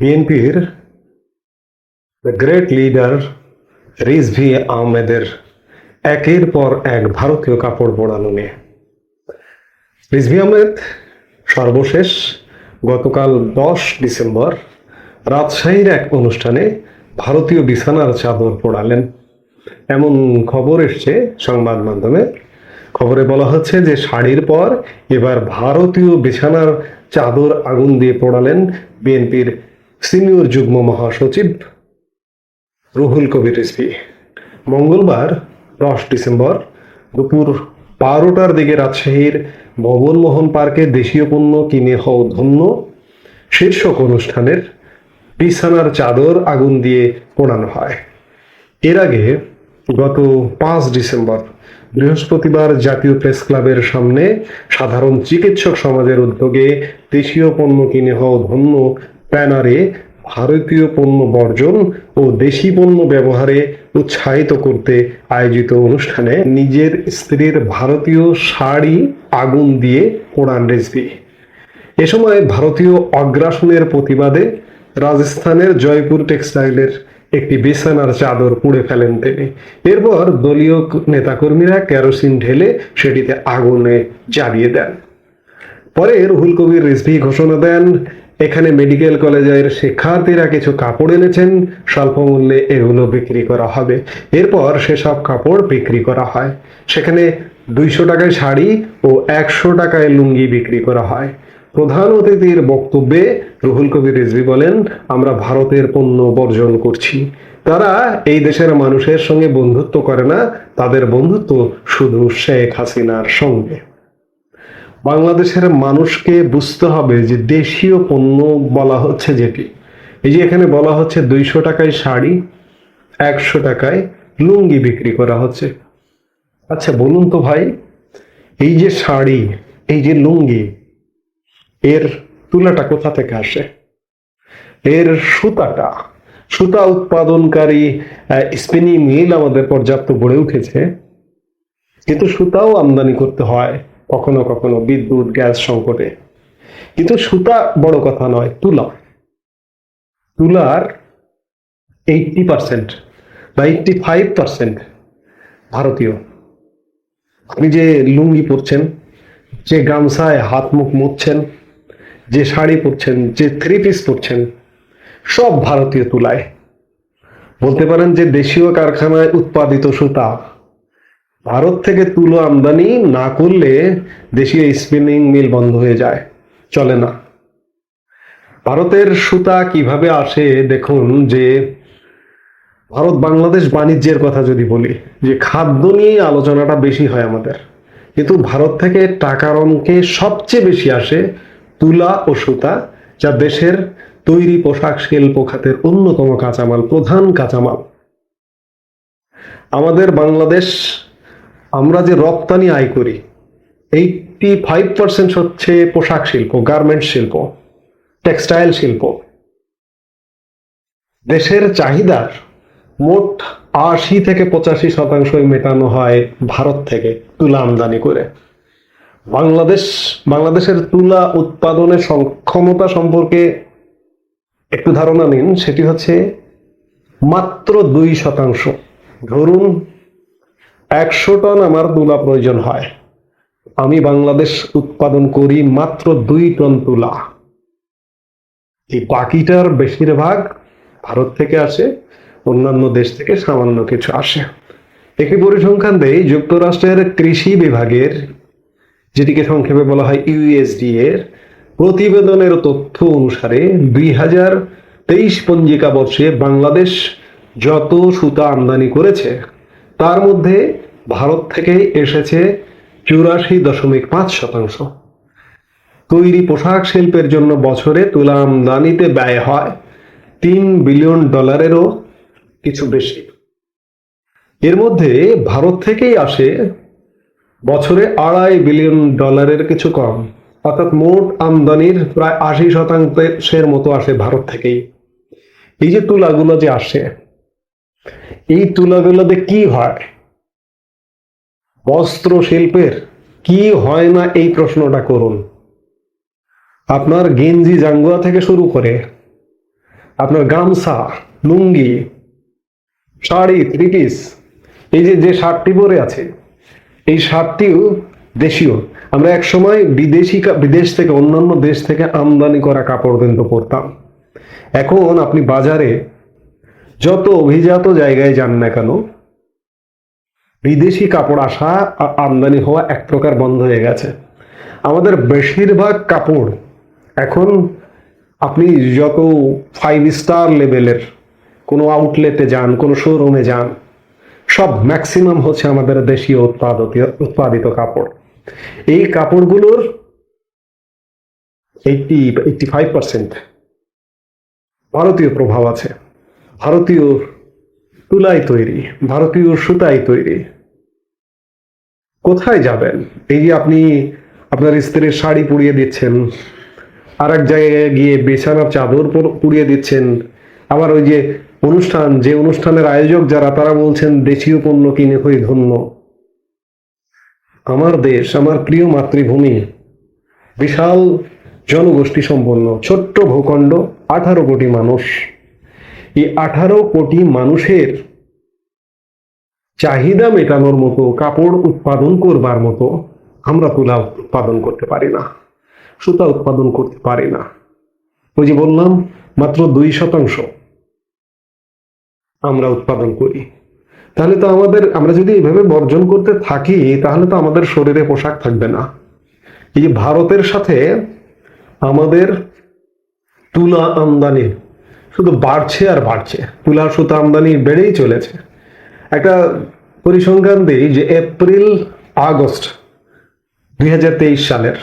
বিএনপির the great leader Rizvi আহমেদের একের পর এক ভারতীয় কাপড় পরানো নিয়ে। রিজভি আহমেদ সর্বশেষ গতকাল দশ ডিসেম্বর রাজশাহীর এক অনুষ্ঠানে ভারতীয় বিছানার চাদর পড়ালেন। এমন খবর এসছে সংবাদ মাধ্যমে। খবরে বলা হচ্ছে যে শাড়ির পর এবার ভারতীয় বিছানার চাদর আগুন দিয়ে পোড়ালেন বিএনপির সিনিয়র যুগ্ম মহাসচিব রুহুল কবির রিজভী মঙ্গলবার দশ ডিসেম্বর দুপুর বারোটার দিকে রাজশাহীর ভবন মোহন পার্কে দেশীয় পণ্য কিনে হও ধন্য শীর্ষক অনুষ্ঠানের বিছানার চাদর আগুন দিয়ে পোড়ানো হয়। এর আগে গত পাঁচ ডিসেম্বর বৃহস্পতিবার জাতীয় প্রেস ক্লাবের সামনে সাধারণ চিকিৎসক সমাজের উদ্যোগে দেশীয় পণ্য কিনে হও ধন্য ব্যানারে ভারতীয় পণ্য বর্জন ও দেশি পণ্য ব্যবহারে উৎসাহিত করতে আয়োজিত অনুষ্ঠানে নিজের স্ত্রীর ভারতীয় শাড়ি আগুন দিয়ে পোড়ান রেজবি এ সময় ভারতীয় অগ্রাসনের প্রতিবাদে রাজস্থানের জয়পুর টেক্সটাইলের একটি বিছানার চাদর পুড়ে ফেলেন তিনি। এরপর দলীয় নেতাকর্মীরা কেরোসিন ঢেলে সেটিতে আগুনে জ্বালিয়ে দেন। পরে রুহুল কবির রিজভি ঘোষণা দেন এখানে মেডিকেল কলেজের শিক্ষার্থীরা কিছু কাপড় এনেছেন, স্বল্প মূল্যে এগুলো বিক্রি করা হবে। এরপর সেসব কাপড় বিক্রি করা হয়। সেখানে দুইশো টাকায় শাড়ি ও একশো টাকায় লুঙ্গি বিক্রি করা হয়। প্রধান অতিথির বক্তব্যে রুহুল কবির রিজভি বলেন, আমরা ভারতের পণ্য বর্জন করছি। তারা এই দেশের মানুষের সঙ্গে বন্ধুত্ব করে না, তাদের বন্ধুত্ব শুধু শেখ হাসিনার সঙ্গে। বাংলাদেশের মানুষকে বুঝতে হবে যে দেশীয় পণ্য বলা হচ্ছে যেটি। এই যে এখানে বলা হচ্ছে দুইশো টাকায় শাড়ি, একশো টাকায় লুঙ্গি বিক্রি করা হচ্ছে। আচ্ছা বলুন তো ভাই, এই যে শাড়ি, এই যে লুঙ্গি, এর তুলাটা কোথা থেকে আসে? এর সুতাটা, সুতা উৎপাদনকারী স্পিনিং মিল আমাদের পর্যাপ্ত গড়ে উঠেছে, কিন্তু সুতাও আমদানি করতে হয়। কখনো কখনো বিদ্যুৎ, গ্যাস সংকটে। কিন্তু সুতা বড় কথা নয়, তুলা। তুলার এইটটি পার্সেন্ট বা এইটটি ফাইভ পার্সেন্ট ভারতীয়। আপনি যে লুঙ্গি পরছেন, যে গামছায় হাত মুখ মুছছেন, যে শাড়ি পরছেন, যে থ্রি পিস পরছেন, সব ভারতীয় তুলায়। বলতে পারেন যে দেশীয় কারখানায় উৎপাদিত সুতা ভারত থেকে তুলো আমদানি না করলে দেশীয় স্পিনিং মিল বন্ধ হয়ে যায়। চলে না। ভারতের সুতা কীভাবে আসে দেখুন যে, ভারত বাংলাদেশ বাণিজ্যের কথা যদি বলি, যে খাদ্য নিয়ে আলোচনাটা বেশি হয় আমাদের। কিন্তু ভারত থেকে টাকার অঙ্কে সবচেয়ে বেশি আসে তুলা ও সুতা, যা দেশের তৈরি পোশাক শিল্প খাতের অন্যতম কাঁচামাল, প্রধান কাঁচামাল। আমাদের বাংলাদেশ আমরা যে রপ্তানি আয় করি এইটটি ফাইভ পার্সেন্ট হচ্ছে পোশাক শিল্প গার্মেন্ট শিল্প টেক্সটাইল শিল্প। দেশের চাহিদার মোট আশি থেকে পঁচাশি শতাংশই মেটানো হয় ভারত থেকে তুলা আমদানি করে। বাংলাদেশ, বাংলাদেশের তুলা উৎপাদনের সক্ষমতা সম্পর্কে একটু ধারণা নিন, সেটি হচ্ছে মাত্র দুই শতাংশ। ধরুন একশো টন আমার তুলা প্রয়োজন হয়। আমি বাংলাদেশ উৎপাদন করি মাত্র দুই টন তুলা। এই বাকিটার বেশিরভাগ ভারত থেকে আসে, অন্যান্য দেশ থেকে সামান্য কিছু আসে। একই পরিসংখ্যান দেয় যুক্তরাষ্ট্রের কৃষি বিভাগের, যেটিকে সংক্ষেপে বলা হয় ইউএসডি এর, প্রতিবেদনের তথ্য অনুসারে দুই হাজার তেইশ পঞ্জিকা বর্ষে বাংলাদেশ যত সুতা আমদানি করেছে, তার মধ্যে ভারত থেকে এসেছে চুরাশি দশমিক পাঁচ শতাংশ। তৈরি পোশাক শিল্পের জন্য বছরে তুলা আমদানিতে ব্যয় হয় তিন বিলিয়ন ডলারেরও কিছু বেশি। এর মধ্যে ভারত থেকেই আসে বছরে আড়াই বিলিয়ন ডলারের কিছু কম। অর্থাৎ মোট আমদানির প্রায় আশি শতাংশের মতো আসে ভারত থেকেই। এই যে তুলাগুলো যে আসে, এই তুলাগুলোতে কি হয়? বস্ত্র শিল্পের কি হয় না এই প্রশ্নটা করুন। আপনার গেঞ্জি জাঙ্গুয়া থেকে শুরু করে আপনার গামছা, লুঙ্গি, শাড়ি থ্রি পিস এই যে যে শার্টটি পরে আছে, এই শার্টটিও দেশীয়। আমরা এক সময় বিদেশি বিদেশ থেকে, অন্যান্য দেশ থেকে আমদানি করা কাপড় কিন্তু পরতাম। এখন আপনি বাজারে যত অভিজাত জায়গায় যান না কেন বিদেশি কাপড় আসা আমদানি হওয়া এক প্রকার বন্ধ হয়ে গেছে। আমাদের বেশিরভাগ কাপড় এখন আপনি যত ফাইভ স্টার লেভেলের কোনো আউটলেটে যান, কোনো শোরুমে যান, সব ম্যাক্সিমাম হচ্ছে আমাদের দেশীয় উৎপাদিত উৎপাদিত কাপড়। এই কাপড়গুলোর এইটি এইটি ফাইভ পার্সেন্ট ভারতীয় প্রভাব আছে। ভারতীয় তুলাই তৈরি, ভারতীয় সুতাই তৈরি। কোথায় যাবেন? এই যে আপনি আপনার স্ত্রীর শাড়ি পুড়িয়ে দিচ্ছেন আর এক জায়গায় গিয়ে বিছানার চাদর পুড়িয়ে দিচ্ছেন, আবার ওই যে অনুষ্ঠান, যে অনুষ্ঠানের আয়োজক যারা, তারা বলছেন, দেশীয় পণ্য কিনে হয়ে ধন্য। আমার দেশ, আমার প্রিয় মাতৃভূমি, বিশাল জনগোষ্ঠী সম্পন্ন, ছোট্ট ভূখণ্ড, আঠারো কোটি মানুষ। এই আঠারো কোটি মানুষের চাহিদা মেটানোর মতো, কাপড় উৎপাদন করবার মতো আমরা তুলা উৎপাদন করতে পারি না, সুতা উৎপাদন করতে পারি না। ওই যে বললাম, মাত্র দুই শতাংশ আমরা উৎপাদন করি। তাহলে তো আমাদের, আমরা যদি এইভাবে বর্জন করতে থাকি, তাহলে তো আমাদের শরীরে পোশাক থাকবে না। এই যে ভারতের সাথে আমাদের তুলা আমদানি শুধু বাড়ছে আর বাড়ছে। তুলা সুতা আমদানি বেড়েই চলেছে। একটা পরিসংখ্যান দিই যে এপ্রিল, আগস্ট দুই হাজার তেইশ সালের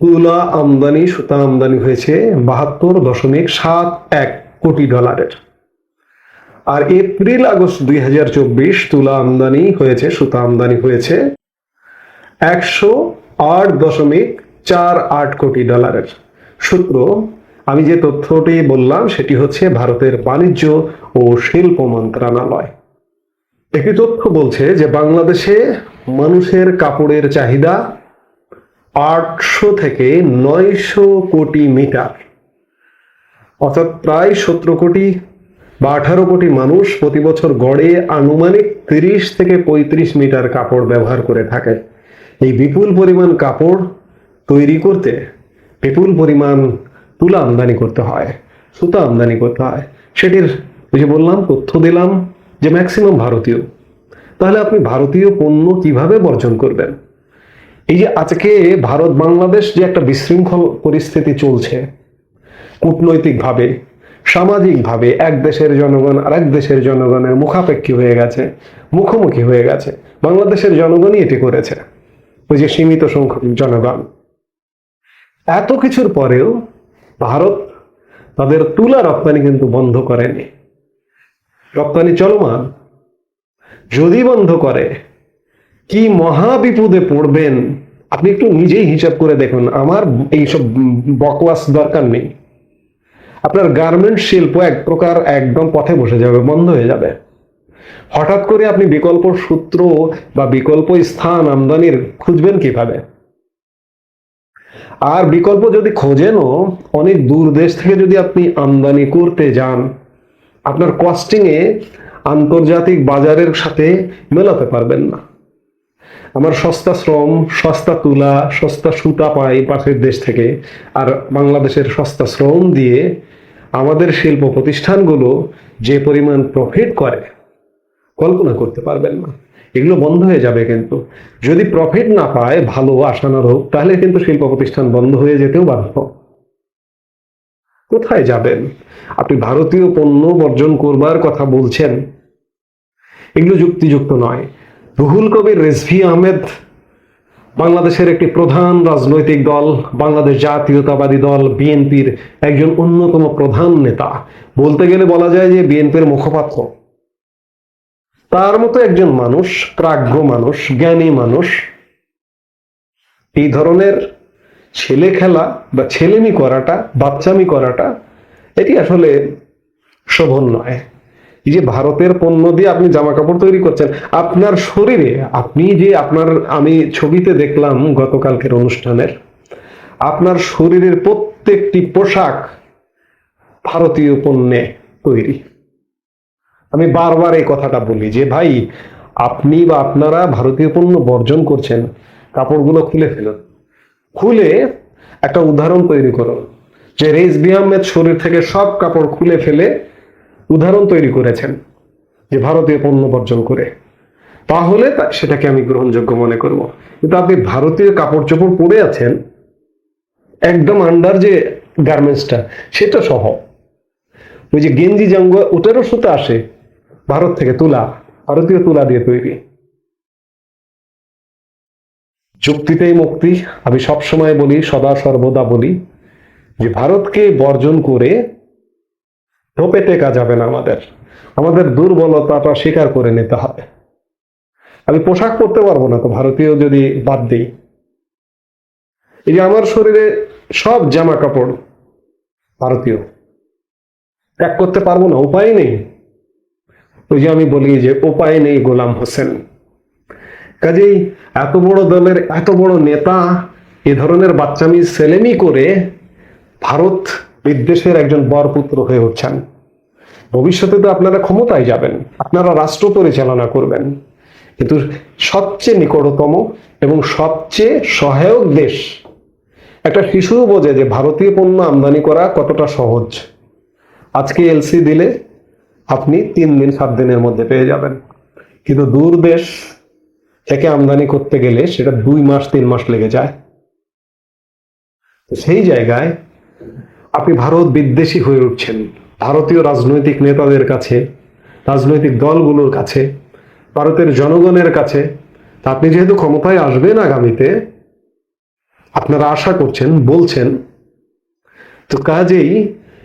তুলা আমদানি, সুতা আমদানি হয়েছে বাহাত্তর দশমিক সাত এক কোটি ডলারের। আর এপ্রিল, আগস্ট দুই হাজার চব্বিশ তুলা আমদানি হয়েছে, সুতা আমদানি হয়েছে একশো আট দশমিক চার আট কোটি ডলারের। সূত্র আমি যে তথ্যটি বললাম সেটি হচ্ছে ভারতের বাণিজ্য ও শিল্প মন্ত্রণালয়। একটি তথ্য বলছে যে বাংলাদেশে মানুষের কাপড়ের চাহিদা আটশো থেকে নয়শো কোটি মিটার। অর্থাৎ প্রায় সতেরো কোটি বা আঠারো কোটি মানুষ প্রতি বছর গড়ে আনুমানিক তিরিশ থেকে পঁয়ত্রিশ মিটার কাপড় ব্যবহার করে থাকে। এই বিপুল পরিমাণ কাপড় তৈরি করতে বিপুল পরিমাণ তুলা আমদানি করতে হয়, সুতা আমদানি করতে হয়। সেটির যে বললাম, তথ্য দিলাম যে ম্যাক্সিমাম ভারতীয়। তাহলে আপনি ভারতীয় পণ্য কীভাবে বর্জন করবেন? এই যে আজকে ভারত বাংলাদেশ যে একটা বিশৃঙ্খল পরিস্থিতি চলছে, কূটনৈতিকভাবে, সামাজিকভাবে এক দেশের জনগণ আর এক দেশের জনগণের মুখাপেক্ষী হয়ে গেছে, মুখোমুখি হয়ে গেছে। বাংলাদেশের জনগণই এটি করেছে, ওই যে সীমিত সংখ্যক জনগণ। এত কিছুর পরেও ভারত তাদের তুলা রপ্তানি কিন্তু বন্ধ করেনি। রপ্তানি চলমান? যদি বন্ধ করে, কি মহা বিপদে পড়বেন? আপনি একটু নিজেই হিসাব করে দেখুন, আমার এইসব বকওয়াস দরকার নেই। আপনার গার্মেন্ট শিল্প এক প্রকার একদম পথে বসে যাবে, বন্ধ হয়ে যাবে। হঠাৎ করে আপনি বিকল্প সূত্র বা বিকল্প স্থান আমদানির খুঁজবেন কীভাবে? আর বিকল্প যদি খোঁজেনও, অনেক দূর দেশ থেকে যদি আপনি আমদানি করতে যান আপনার কস্টিংয়ে আন্তর্জাতিক বাজারের সাথে মেলাতে পারবেন না। আমার সস্তা শ্রম, সস্তা তুলা, সস্তা সুতা পাই পাশের দেশ থেকে, আর বাংলাদেশের সস্তা শ্রম দিয়ে আমাদের শিল্প প্রতিষ্ঠানগুলো যে পরিমাণ প্রফিট করে, কল্পনা করতে পারবেন না। এগুলো বন্ধ হয়ে যাবে কিন্তু। যদি প্রফিট না পায়, ভালো আসানোর হোক তাহলে কিন্তু শিল্প প্রতিষ্ঠান বন্ধ হয়ে যেতেও বাধ্য। কোথায় যাবেন? আপনি ভারতীয় পণ্য বর্জন করবার কথা বলছেন। এগুলো যুক্তিযুক্ত নয়। রুহুল কবির রেজভি আহমেদ বাংলাদেশের একটি প্রধান রাজনৈতিক দল, বাংলাদেশ জাতীয়তাবাদী দল, বিএনপির একজন অন্যতম প্রধান নেতা। বলতে গেলে বলা যায় যে বিএনপির মুখপাত্র। তার মতো একজন মানুষ, প্রাজ্ঞ মানুষ, জ্ঞানী মানুষ, এই ধরনের ছেলে খেলা বা ছেলেমি করাটা, বাচ্চামি করাটা, এটি আসলে শোভন নয়। এই যে ভারতের পণ্য দিয়ে আপনি জামা কাপড় তৈরি করছেন, আপনার শরীরে আপনি যে আপনার, আমি ছবিতে দেখলাম গতকালকের অনুষ্ঠানের, আপনার শরীরের প্রত্যেকটি পোশাক ভারতীয় পণ্যে তৈরি। আমি বারবার এই কথাটা বলি যে, ভাই, আপনি বা আপনারা ভারতীয় পণ্য বর্জন করছেন, কাপড়গুলো খুলে ফেলুন। খুলে একটা উদাহরণ তৈরি করুন যে রেজবি আহমেদ শরীর থেকে সব কাপড় খুলে ফেলে উদাহরণ তৈরি করেছেন, যে ভারতীয় পণ্য বর্জন করে। তাহলে সেটাকে আমি গ্রহণযোগ্য মনে করব। কিন্তু আপনি ভারতীয় কাপড় চোপড় পরে আছেন, একদম আন্ডার যে গার্মেন্টসটা সেটা সহ। ওই যে গেঞ্জি জাঙ্গ, ওটারও সুতো আসে, ভারত থেকে তুলা, ভারতীয় তুলা দিয়ে তৈরি। চুক্তিতেই মুক্তি। আমি সবসময় বলি, সদা সর্বদা বলি যে ভারতকে বর্জন করে ঢোপে টেকা যাবে না আমাদের। আমাদের দুর্বলতাটা স্বীকার করে নিতে হবে। আমি পোশাক পরতে পারব না তো, ভারতীয় যদি বাদ দিই। এই যে আমার শরীরে সব জামা কাপড় ভারতীয় ত্যাগ করতে পারব না, উপায় নেই। ওই যে আমি বলি যে, উপায় নেই গোলাম হোসেন। কাজেই এত বড় দলের এত বড় নেতা এ ধরনের বাচ্চামি সেলেমি করে ভারত বিদ্বেষের একজন বরপুত্র হয়ে উঠছেন। ভবিষ্যতে তো আপনারা ক্ষমতায় যাবেন, আপনারা রাষ্ট্র পরিচালনা করবেন। কিন্তু সবচেয়ে নিকটতম এবং সবচেয়ে সহায়ক দেশ একটা শিশু বোঝে যে ভারতীয় পণ্য আমদানি করা কতটা সহজ। আজকে এলসি দিলে আপনি তিন দিন, সাত দিনের মধ্যে পেয়ে যাবেন। কিন্তু দূর দেশ থেকে আমদানি করতে গেলে সেটা দুই মাস, তিন মাস লেগে যায়। সেই জায়গায় আপনি ভারত বিদ্বেষী হয়ে উঠছেন। ভারতীয় রাজনৈতিক নেতাদের কাছে, রাজনৈতিক দলগুলোর কাছে, ভারতের জনগণের কাছে আপনি যেহেতু ক্ষমতায় আসবেন আগামীতে, আপনারা আশা করছেন, বলছেন, তো কাজেই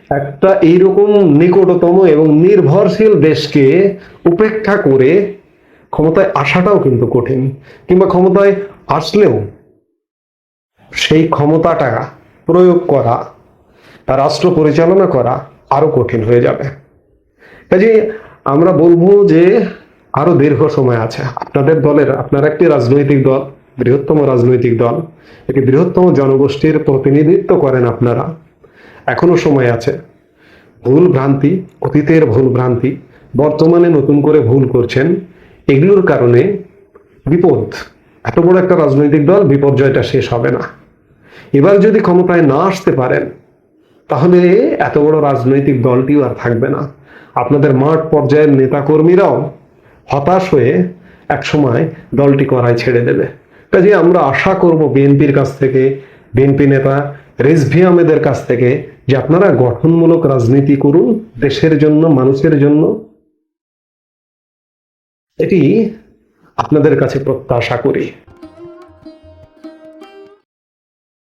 একটা এইরকম নিকটতম এবং নির্ভরশীল দেশকে উপেক্ষা করে ক্ষমতায় আসাটাও কিন্তু কঠিন, কিংবা ক্ষমতায় আসলেও সেই ক্ষমতাটা প্রয়োগ করা রাষ্ট্র পরিচালনা করা আরও কঠিন হয়ে যাবে। কাজে আমরা বলব যে আরও দীর্ঘ সময় আছে। আপনাদের দলের, আপনার একটি রাজনৈতিক দল, বৃহত্তম রাজনৈতিক দল, একটি বৃহত্তম জনগোষ্ঠীর প্রতিনিধিত্ব করেন আপনারা। এখনও সময় আছে। ভুল ভ্রান্তি, অতীতের ভুল ভ্রান্তি, বর্তমানে নতুন করে ভুল করছেন। এগুলোর কারণে বিপদ, এত বড় একটা রাজনৈতিক দল, বিপর্যয়টা শেষ হবে না। এবার যদি ক্ষমতায় না আসতে পারেন, তাহলে এত বড় রাজনৈতিক দলটিও আর থাকবে না। আপনাদের মাঠ পর্যায়ের নেতাকর্মীরাও হতাশ হয়ে একসময় দলটি করায় ছেড়ে দেবে। কাজে আমরা আশা করব বিএনপির কাছ থেকে, বিএনপি নেতা রেজভি আহমেদের কাছ থেকে যে আপনারা গঠনমূলক রাজনীতি করুন, দেশের জন্য, মানুষের জন্য এটি আপনাদের কাছে প্রত্যাশা করি।